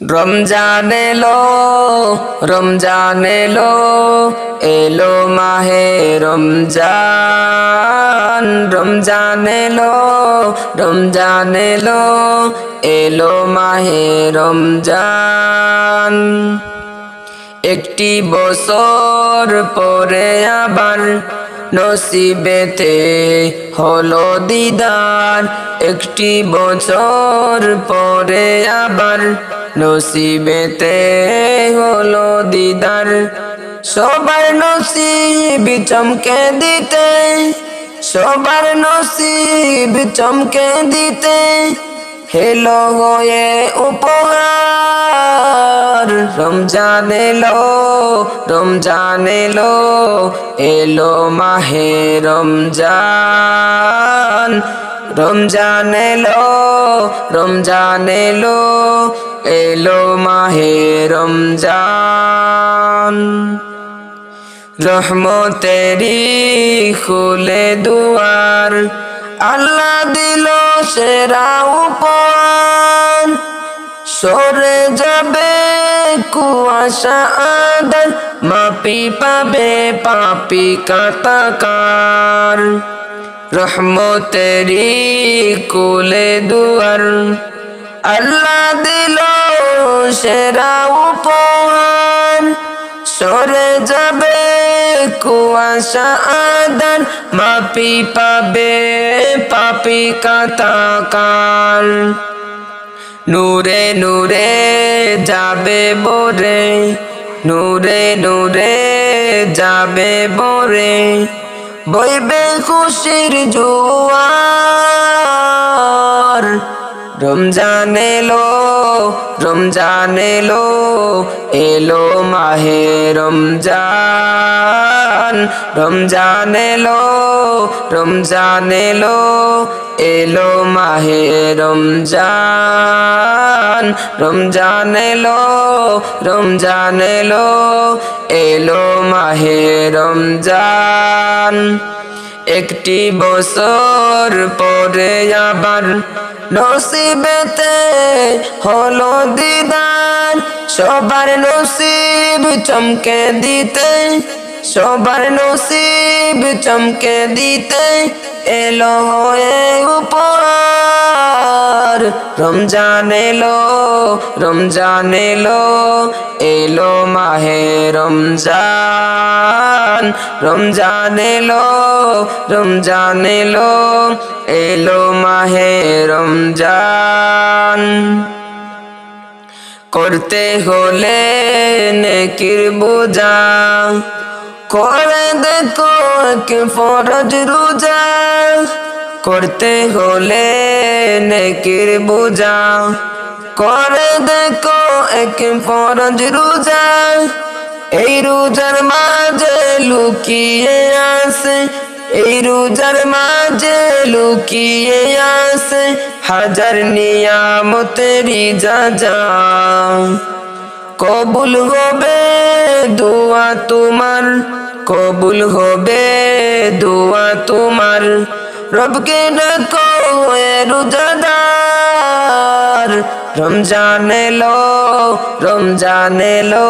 রমজান এলো রমজান এলো এলো মাহে রমজান রমজান এলো রমজান এলো এলো মাহে রমজান। একটি বছর পরে আবার নসিবেতে হলো দিদার। একটি বছর পরে আবার নসিবেতে হলো দিদার। সবার নসিব চমকে দিতে, সবার নসিব চমকে দিতে। হেলো হয়ে উপহার, রমজান এলো রমজান এলো এলো মাহে রমজান। রমজান এলো রমজান এলো এলো মাহে রমজান। রহমতেরি খুলে দুয়ার, আল্লাহ দিল সেরা উপর সরে যাবে কুয়াশা আদার মাপি পাবে পাপি কাতাকার। রহমতেরি কুলে দুয়ার আল্লাহ দিল সেরা উপহার। সরে যাবে কুয়াশা আদান, মাপি পাবে পাপি কাতাকার নূরে নূরে যাবে বরে, নূরে নূরে যাবে বরে, বইবে খুশির জোয়ার। রমজান এলো রমজান এলো এলো মাহে রমজান রমজান এলো রমজান এলো এলো মাহে রমজান রমজান এলো রমজান এলো এলো মাহে রমজান। একটি বছর পরে আবার নসিবেতে হলো দিদার সবার নসিব চমকে দিতে সবার নসিব চমকে দিতে এলো হয়ে উপহার। রমজান এলো রমজান এলো এলো মাহে রমজান রমজান এলো রমজান এলো এলো মাহে রমজান। করতে হলে নেকির বোঝা, করে দেখো কে ফরজ রোজা। করতে হলে নেকির বোঝা। করে দেখো এক ফরজ রোজা। এই রোজার মাঝে লুকিয়ে আসে এই রোজার মাঝে লুকিয়ে আসে হাজার নিয়ামতেরি যা কবুল হবে দোয়া তোমার, কবুল হবে দোয়া তোমার। রবকে ডাকো রোজাদার। রমজান এলো রমজান এলো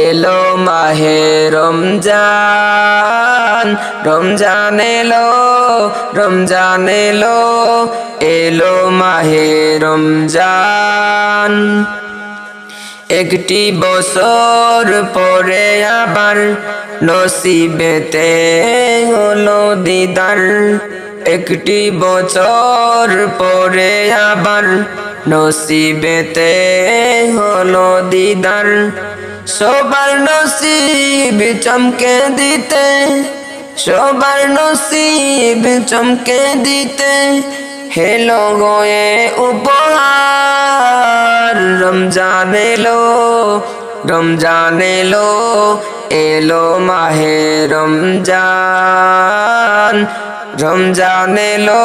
এলো মাহে রমজান। রমজান এলো রমজান এলো এলো মাহে রমজান। একটি বছর পরে আবার নসিবেতে হলো দিদার। একটি বছর পরে আবার নসিবেতে হলো দিদার। সবার নসিব চমকে দিতে, সবার নসিব চমকে দিতে হেলো গোয়ে উপহার রমজান এলো রমজান এলো এলো মাহে রমজান রমজান এলো